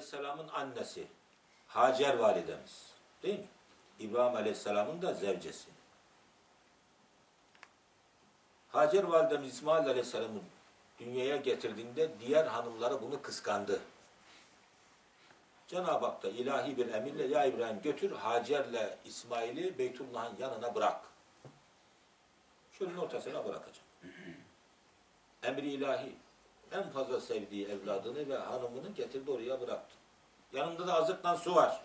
Aleyhisselam'ın annesi Hacer validemiz değil mi? İbrahim Aleyhisselam'ın da zevcesi. Hacer validemiz İsmail Aleyhisselam'ın dünyaya getirdiğinde diğer hanımları bunu kıskandı. Cenab-ı Hak da ilahi bir emirle ya İbrahim götür Hacer'le İsmail'i Beytullah'ın yanına bırak. Şunun ortasına bırakacak. Emri ilahi. En fazla sevdiği evladını ve hanımını getirdi oraya bıraktı. Yanında da azıktan su var.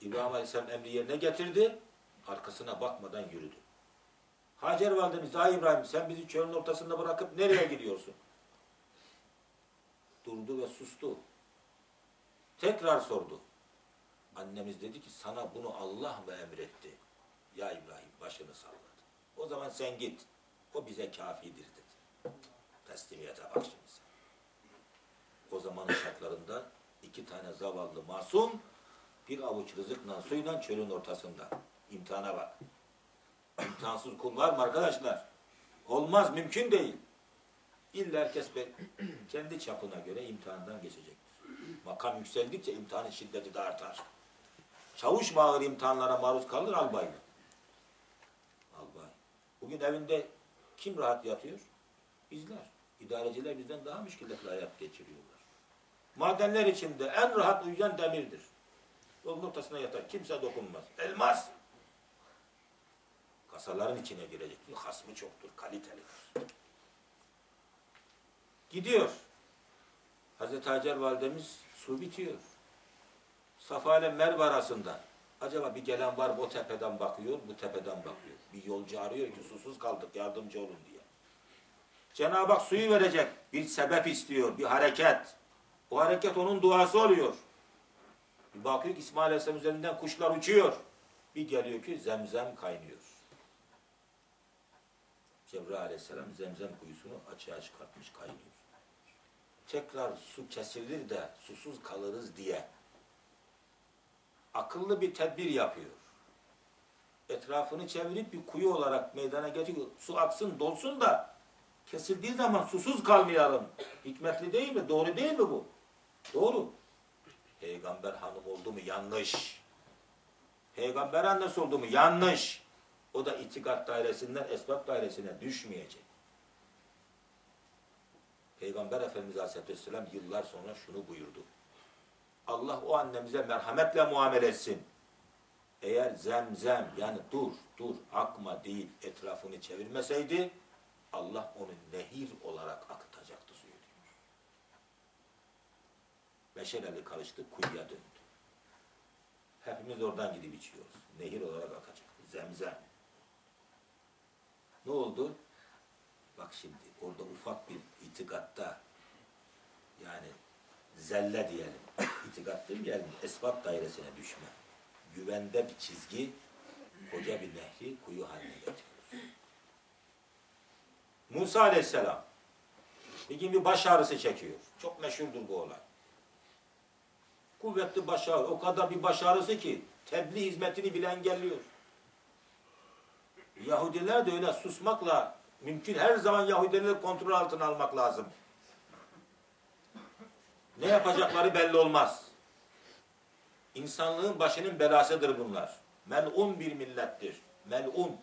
İbrahim Aleyhisselam emri yerine getirdi. Arkasına bakmadan yürüdü. Hacer validemiz, ha İbrahim sen bizi çölün ortasında bırakıp nereye gidiyorsun? Durdu ve sustu. Tekrar sordu. Annemiz dedi ki sana bunu Allah mı emretti? Ya İbrahim başını salladı. O zaman sen git. O bize kafidir dedi. Teslimiyete bak şimdi sen. O zamanın şartlarında iki tane zavallı masum bir avuç rızıkla suyla çölün ortasında. İmtihana bak. İmtihansız kul var mı arkadaşlar? Olmaz, mümkün değil. İlla herkes kendi çapına göre imtihandan geçecektir. Makam yükseldikçe imtihanın şiddeti de artar. Çavuş mu ağır imtihanlara maruz kalır albay? Albay. Bugün evinde kim rahat yatıyor? Bizler. İdareciler bizden daha müşkületli hayat geçiriyorlar. Madenler içinde en rahat uyuyan demirdir. Yolun ortasına yatar. Kimse dokunmaz. Elmas. Kasaların içine girecek. Hasmı çoktur. Kalitelidir. Gidiyor. Hazreti Hacer validemiz su bitiyor. Safa ile Merve arasında. Acaba bir gelen var mı? O tepeden bakıyor, bu tepeden bakıyor. Bir yolcu arıyor ki susuz kaldık yardımcı olun diye. Cenab-ı Hak suyu verecek. Bir sebep istiyor, bir hareket. Bu hareket onun duası oluyor. Bir bakıyor ki İsmail Aleyhisselam üzerinden kuşlar uçuyor. Bir geliyor ki zemzem kaynıyor. Cebrail Aleyhisselam zemzem kuyusunu açığa çıkartmış kaynıyor. Tekrar su kesilir de susuz kalırız diye akıllı bir tedbir yapıyor. Etrafını çevirip bir kuyu olarak meydana getiriyor. Su aksın, dolsun da kesildiği zaman susuz kalmayalım. Hikmetli değil mi? Doğru değil mi bu? Doğru. Peygamber hanım oldu mu? Yanlış. Peygamber annesi oldu mu? Yanlış. O da itikat dairesinden esbab dairesine düşmeyecek. Peygamber Efendimiz Aleyhisselam yıllar sonra şunu buyurdu. Allah o annemize merhametle muamele etsin. Eğer zemzem yani dur dur akma değil etrafını çevirmeseydi Allah onu nehir olarak akıtacaktı suyu diyor. Meşaleli karıştı kuyuya döndü. Hepimiz oradan gidip içiyoruz. Nehir olarak akacak. Zemzem. Ne oldu? Bak şimdi orada ufak bir itikatta yani zelle diyelim. İtikat demeyelim. Esbab dairesine düşme. Güvende bir çizgi koca bir nehri kuyu haline getiriyor. Musa aleyhisselam bir gün bir baş ağrısı çekiyor. Çok meşhurdur bu olay. Kuvvetli baş ağrı. O kadar bir baş ağrısı ki tebliğ hizmetini bile engelliyor. Yahudiler de öyle susmakla mümkün. Her zaman Yahudileri kontrol altına almak lazım. Ne yapacakları belli olmaz. İnsanlığın başının belasıdır bunlar. Mel'un bir millettir. Mel'un.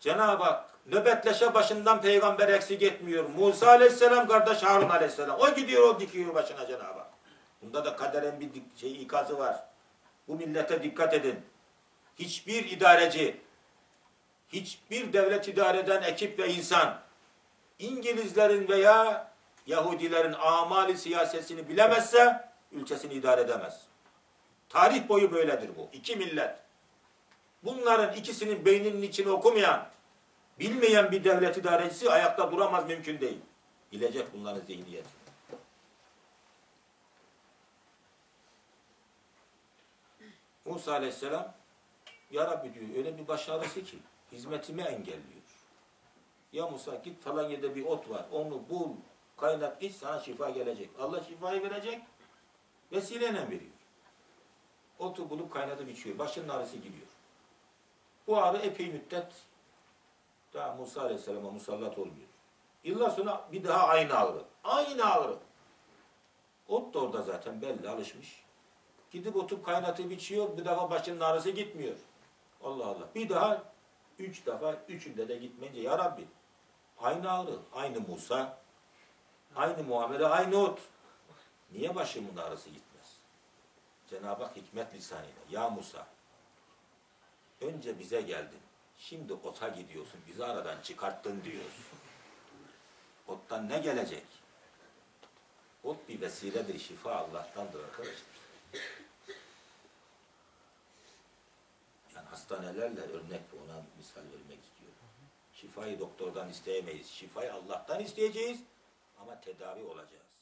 Cenab-ı Hak nöbetleşe başından peygamber eksik etmiyor. Musa aleyhisselam kardeş Harun aleyhisselam. O gidiyor o dikiyor başına Cenab-ı Hak. Bunda da kaderin bir şey ikazı var. Bu millete dikkat edin. Hiçbir idareci, hiçbir devlet idare eden ekip ve insan İngilizlerin veya Yahudilerin amali siyasetini bilemezse ülkesini idare edemez. Tarih boyu böyledir bu. İki millet. Bunların ikisinin beyninin içini okumayan, bilmeyen bir devlet idarecisi ayakta duramaz mümkün değil. Bilecek bunların zihniyeti. Musa aleyhisselam Ya Rabbi diyor öyle bir baş ağrısı ki hizmetimi engelliyor. Ya Musa git falan yerde bir ot var onu bul kaynat iç sana şifa gelecek. Allah şifayı verecek vesileyle veriyor. Otu bulup kaynatıp içiyor. Başının ağrısı gidiyor. Bu ağrı epey müddet daha Musa Aleyhisselam'a musallat olmuyor. Yıllar sonra bir daha aynı ağrı. Aynı ağrı. Ot da orada zaten belli alışmış. Gidip otup kaynatıp içiyor. Bir defa başının ağrısı gitmiyor. Allah Allah. Bir daha üç defa üçünde de gitmeyince ya Rabbi aynı ağrı, aynı Musa, aynı muamele, aynı ot. Niye başımın ağrısı gitmez? Cenab-ı Hak hikmet lisanıyla. Ya Musa önce bize geldin. Şimdi ota gidiyorsun. Bizi aradan çıkarttın diyor. Ottan ne gelecek? Ot bir vesiledir, şifa Allah'tandır arkadaşlar. Yani hastanelerle örnek ona misal vermek istiyorum. Şifayı doktordan isteyemeyiz. Şifayı Allah'tan isteyeceğiz ama tedavi olacağız.